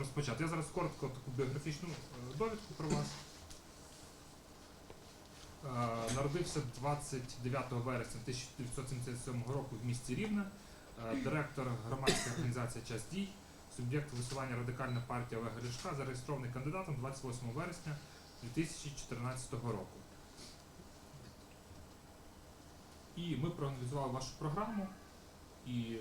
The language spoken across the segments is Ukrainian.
розпочати. Я зараз коротко таку біографічну е, довідку про вас. Е, Народився 29 вересня 1977 року в місті Рівне, Е, директор громадської організації Час дій, суб'єкт висування Радикальна партія Олега Ляшка, зареєстрований кандидатом 28 вересня 2014 року. І ми проаналізували вашу програму. І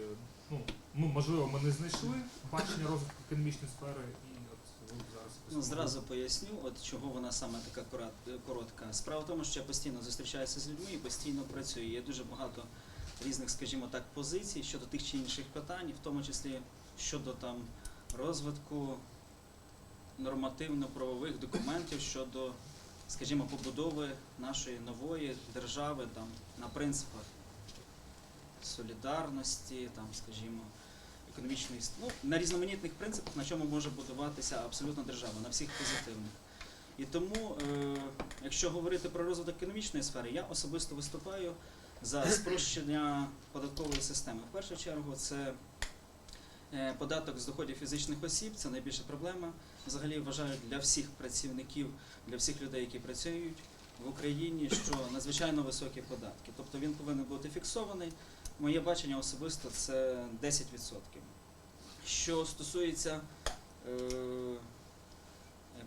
е, ну, можливо, ми не знайшли бачення розвитку економічної сфери, і от ви зараз Ну, зразу поясню, от чого вона саме така корот- коротка. Справа в тому, що я постійно зустрічаюся з людьми і постійно працюю. Є дуже багато різних, скажімо так, позицій щодо тих чи інших питань, в тому числі щодо там розвитку нормативно-правових документів щодо, скажімо, побудови нашої нової держави там на принципах солідарності, там, скажімо, економічної ну, на різноманітних принципах, на чому може будуватися абсолютно держава, на всіх позитивних. І тому, е, якщо говорити про розвиток економічної сфери, я особисто виступаю за спрощення податкової системи. В першу чергу, це е, податок з доходів фізичних осіб, це найбільша проблема. Взагалі вважаю для всіх працівників, для всіх людей, які працюють в Україні, що надзвичайно високі податки. Тобто він повинен бути фіксований. Моє бачення особисто це 10%. Що стосується е,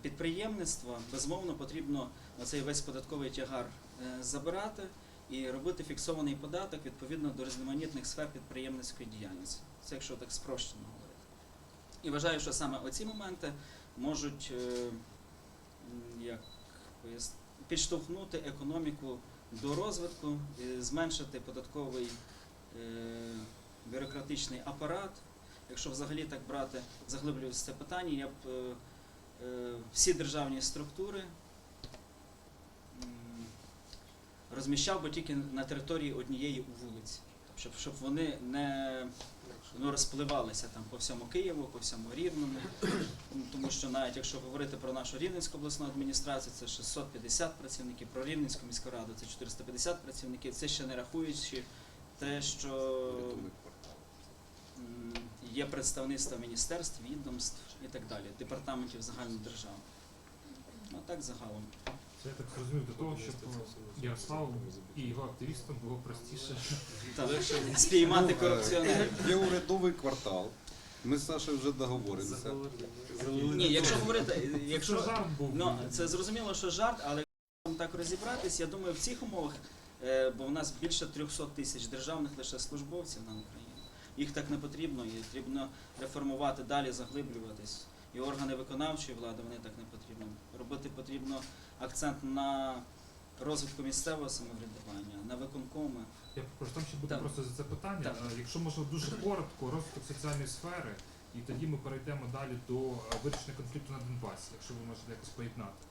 підприємництва, безумовно потрібно цей весь податковий тягар е, забирати і робити фіксований податок відповідно до різноманітних сфер підприємницької діяльності. Це якщо так спрощено говорити. І вважаю, що саме оці моменти можуть е, як підштовхнути економіку до розвитку, зменшити податковий бюрократичний апарат. Якщо взагалі так брати, заглиблюватися це питання, я б е, е, всі державні структури розміщав би тільки на території однієї вулиці, щоб, щоб вони не ну, розпливалися там по всьому Києву, по всьому Рівному. Тому що навіть якщо говорити про нашу Рівненську обласну адміністрацію, це 650 працівників, про Рівненську міську раду це 450 працівників, це ще не рахуючи те, що є представництво міністерств, відомств і так далі, департаментів загальної держави. Ну так загалом. Це я так зрозумів до того, щоб Ярославу і його активістам було простіше. Спіймати корупціонерів. Є урядовий квартал. Ми з Сашою вже договорилися. Ні, якщо говорити, якщо жарт був, Ну, це зрозуміло, що жарт, але якщо так розібратись, я думаю, в цих умовах, бо в нас більше 300 тисяч державних лише службовців на Україні. Їх так не потрібно, і потрібно реформувати далі, заглиблюватись. І органи виконавчої влади вони так не потрібно. Робити потрібно акцент на розвитку місцевого самоврядування, на виконкоми. Я попрошу, там ще буде просто за це питання. Так. Е, Якщо можна дуже коротко, розвиток соціальної сфери, і тоді ми перейдемо далі до е, вирішення конфлікту на Донбасі, якщо ви можете якось поєднати.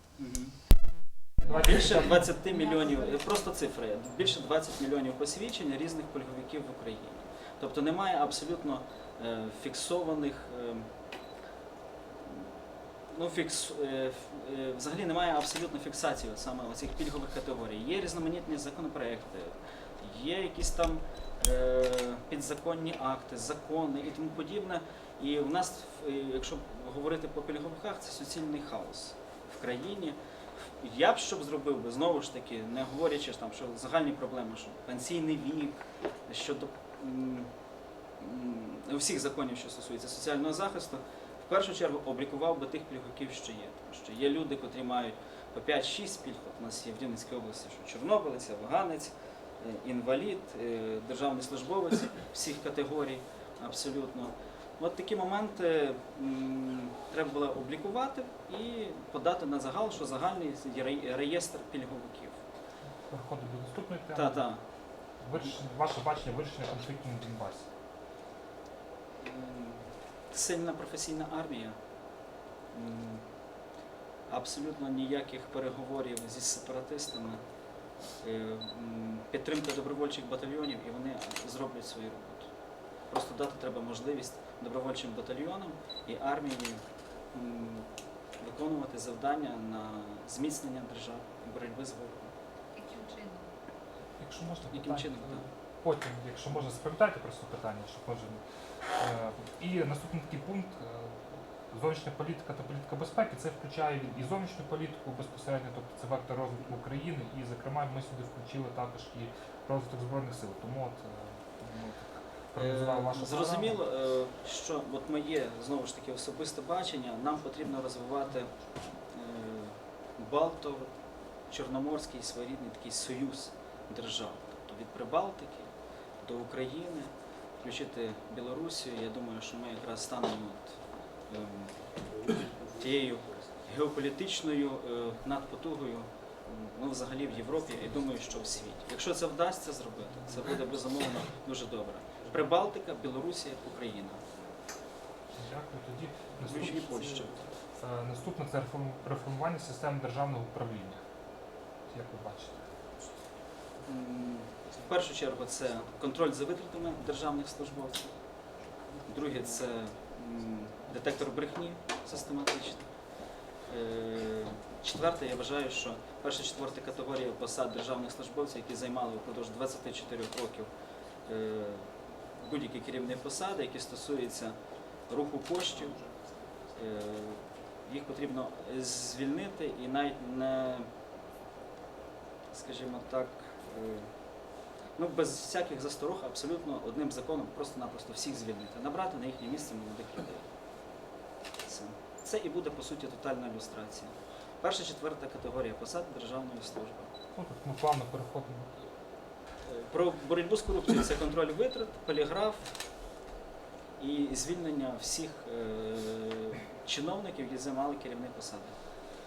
Більше 20 мільйонів, просто цифри, більше 20 мільйонів посвідчень різних пільговиків в Україні. Тобто немає абсолютно е, фіксованих, е, ну, фікс, е, взагалі немає абсолютно фіксації саме оцих пільгових категорій. Є різноманітні законопроекти, є якісь там підзаконні акти, закони і тому подібне. І в нас, якщо говорити по пільговиках, це суцільний хаос в країні. Я б що б зробив би, знову ж таки, не говорячи там, що загальні проблеми, що пенсійний вік, щодо всіх законів, що стосуються соціального захисту, в першу чергу облікував би тих пільговиків, що є. Тому що є люди, котрі мають по 5-6 пільг. От у нас є в Рівненській області, що чорнобилець, афганець, е, інвалід, е, державний службовець всіх категорій абсолютно. От такі моменти треба було облікувати і подати на загал, що загальний реєстр пільговиків. Переходимо до наступної теми. Та, та. Вирішення, ваше бачення вирішення конфлікту на Донбасі. М, Сильна професійна армія. М, Абсолютно ніяких переговорів зі сепаратистами. Е, м, Підтримка добровольчих батальйонів і вони зроблять свою роботу. Просто дати треба можливість добровольчим батальйонам і армії виконувати завдання на зміцнення держави і боротьби з ворогом. Яким чином? Якщо можна, Яким питання, чином, е, так? потім, якщо можна, запам'ятайте просто питання, щоб може. Е, І наступний такий пункт. е, зовнішня політика та політика безпеки це включає і зовнішню політику безпосередньо, тобто це вектор розвитку України, і зокрема ми сюди включили також і розвиток збройних сил. Тому от е, ну, так вашу Е, Зрозуміло, е, що от моє знову ж таки особисте бачення, нам потрібно розвивати е, Балто, Чорноморський своєрідний такий союз держав, тобто від Прибалтики до України, включити Білорусію. Я думаю, що ми якраз станемо от, ем, тією геополітичною е, надпотугою. Ну, взагалі в Європі і думаю, що в світі. Якщо це вдасться зробити, це буде безумовно дуже добре. Прибалтика, Білорусія, Україна. Дякую. Тоді Включені наступне, Польща. е, наступне це реформування системи державного управління. Як ви бачите? В першу чергу це контроль за витратами державних службовців. Друге це детектор брехні систематичний. Е, Четверте, я вважаю, що перша четверта категорія посад державних службовців, які займали впродовж 24 років е, будь-які керівні посади, які стосуються руху коштів, е, їх потрібно звільнити і навіть не, скажімо так, е, ну, без всяких засторог, абсолютно одним законом просто-напросто всіх звільнити, набрати на їхнє місце молодих людей. Це. Це і буде по суті тотальна ілюстрація. Перша четверта категорія посад державної служби. Ну, тут ми плавно переходимо. Про боротьбу з корупцією це контроль витрат, поліграф і звільнення всіх е, чиновників, які займали керівні посади.